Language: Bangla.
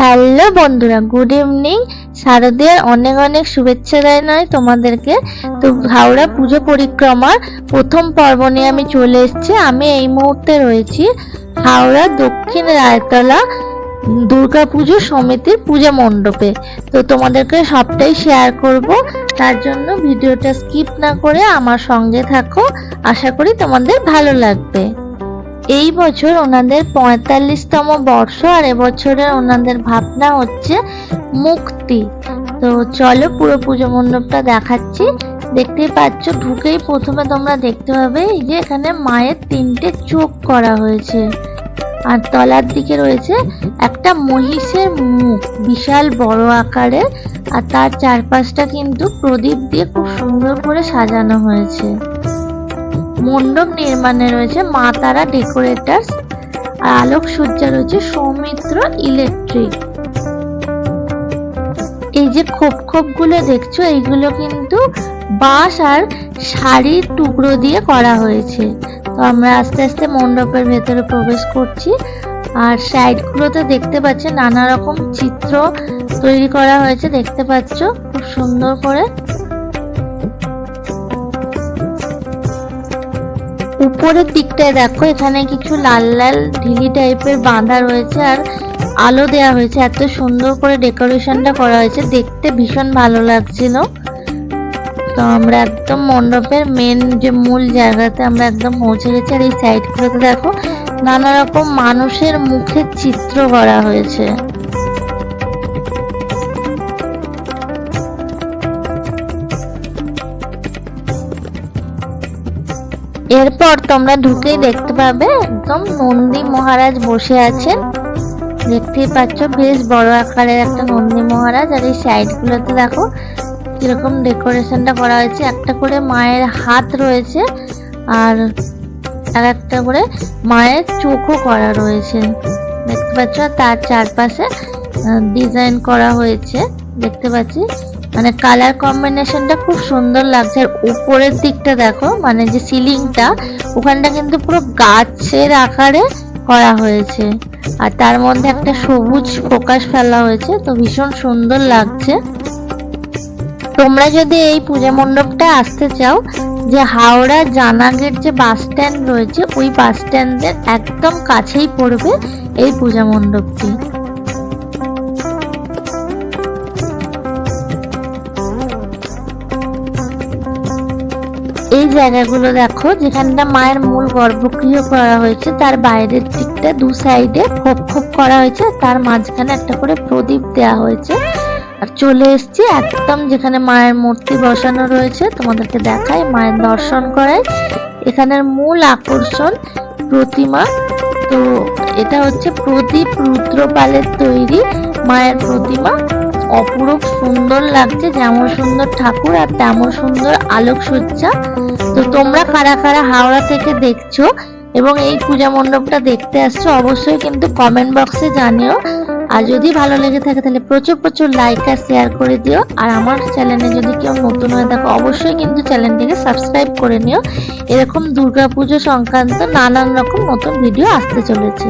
হ্যালো বন্ধুরা গুড ইভিনিং শারদীয়ার অনেক অনেক শুভেচ্ছা জানাই তোমাদেরকে। তো হাওড়া পুজো পরিক্রমার প্রথম পর্ব নিয়ে আমি চলে এসেছি। আমি এই মুহূর্তে রয়েছি হাওড়া দক্ষিণ রায়তলা দুর্গা পুজো সমিতির পূজা মণ্ডপে। তো তোমাদেরকে সবটাই শেয়ার করব। তার জন্য ভিডিওটা স্কিপ না করে আমার সঙ্গে থাকো। আশা করি তোমাদের ভালো লাগবে। এই বছর ওনাদের পঁয়তাল্লিশতম বর্ষ আর এবছরের ওনাদের ভাবনা হচ্ছে মুক্তি। তো চলো পুরো পুজো মণ্ডপটা দেখাচ্ছি। দেখতেই পাচ্ছ, ঢুকেই প্রথমে তোমরা দেখতে পাবে এই যে এখানে মায়ের তিনটে চোখ করা হয়েছে। আর তলার দিকে রয়েছে একটা মহিষের মুখ, বিশাল বড় আকারের। আর তার চারপাশটা কিন্তু প্রদীপ দিয়ে খুব সুন্দর করে সাজানো হয়েছে। মণ্ডপ নির্মাণে রয়েছে মা তারা ডেকোরেটার্স আর আলোকসজ্জা রয়েছে সৌমিত্র ইলেকট্রিক এই যে খোপ খোপগুলো দেখছ এইগুলো কিন্তু বাঁশ আর শাড়ির টুকরো দিয়ে করা হয়েছে। তো আমরা আস্তে আস্তে মণ্ডপের ভেতরে প্রবেশ করছি, আর সাইডগুলোতে দেখতে পাচ্ছি নানা রকম চিত্র তৈরি করা হয়েছে, দেখতে পাচ্ছ? খুব সুন্দর করে। উপরের দিকটায় দেখো, এখানে কিছু লাল লাল ঢিলি টাইপের বাঁধা রয়েছে আর আলো দেওয়া হয়েছে। এত সুন্দর করে ডেকোরেশনটা করা হয়েছে, দেখতে ভীষণ ভালো লাগছিল। তো আমরা একদম মণ্ডপের মেন যে মূল জায়গাতে আমরা একদম পৌঁছে গেছি আর এই সাইডগুলোতে দেখো, নানা রকম মানুষের মুখের চিত্র করা হয়েছে। এরপর তোমরা ঢুকেই দেখতে পাবে একদম নন্দী মহারাজ বসে আছেন। দেখতেই পাচ্ছ বেশ বড় আকারের একটা নন্দী মহারাজ আর এই সাইড গুলোতে দেখো কীরকম ডেকোরেশনটা করা হয়েছে। একটা করে মায়ের হাত রয়েছে আর আর একটা করে মায়ের চোখও করা রয়েছে। দেখতে পাচ্ছ তার চারপাশে ডিজাইন করা হয়েছে। দেখতে পাচ্ছি মানে কালার কম্বিনেশনটা খুব সুন্দর লাগছে। আর উপরের দিকটা দেখো মানে যে সিলিংটা ওখানটা কিন্তু পুরো গাছের আকারে করা হয়েছে। আর তার মধ্যে একটা সবুজ ফোকাস ফেলা হয়েছে, তো ভীষণ সুন্দর লাগছে। তোমরা যদি এই পূজা মণ্ডপটা আসতে চাও, যে হাওড়া জানাগের যে বাস স্ট্যান্ড রয়েছে, ওই বাস স্ট্যান্ডের একদম কাছেই পড়বে এই পূজা মণ্ডপটি। জায়গাগুলো দেখো, যেখানটা মায়ের মূল গর্ভগৃহ করা হয়েছে, তার বাইরের দিকটা দু সাইডে খোপ খোপ করা হয়েছে তার মাঝখানে একটা করে প্রদীপ দেওয়া হয়েছে। আর চলে এসছি একদম যেখানে মায়ের মূর্তি বসানো রয়েছে, তোমাদেরকে দেখাই, মায়ের দর্শন করাই। এখানের মূল আকর্ষণ প্রতিমা। তো এটা হচ্ছে প্রদীপ রুদ্রপালের তৈরি মায়ের প্রতিমা। অপরূপ সুন্দর লাগছে, যেমন সুন্দর ঠাকুর আর তেমন সুন্দর আলোকসজ্জা। তো তোমরা কারা কারা হাওড়া থেকে দেখছ এবং এই পূজা মণ্ডপটা দেখতে আসছো, অবশ্যই কিন্তু কমেন্ট বক্সে জানিও। আর যদি ভালো লেগে থাকে তাহলে প্রচুর প্রচুর লাইক আর শেয়ার করে দিও। আর আমার চ্যানেলে যদি কেউ নতুন হয়ে থাকো, অবশ্যই কিন্তু চ্যানেলটিকে সাবস্ক্রাইব করে নিও। এরকম দুর্গাপুজো সংক্রান্ত নানান রকম নতুন ভিডিও আসতে চলেছে।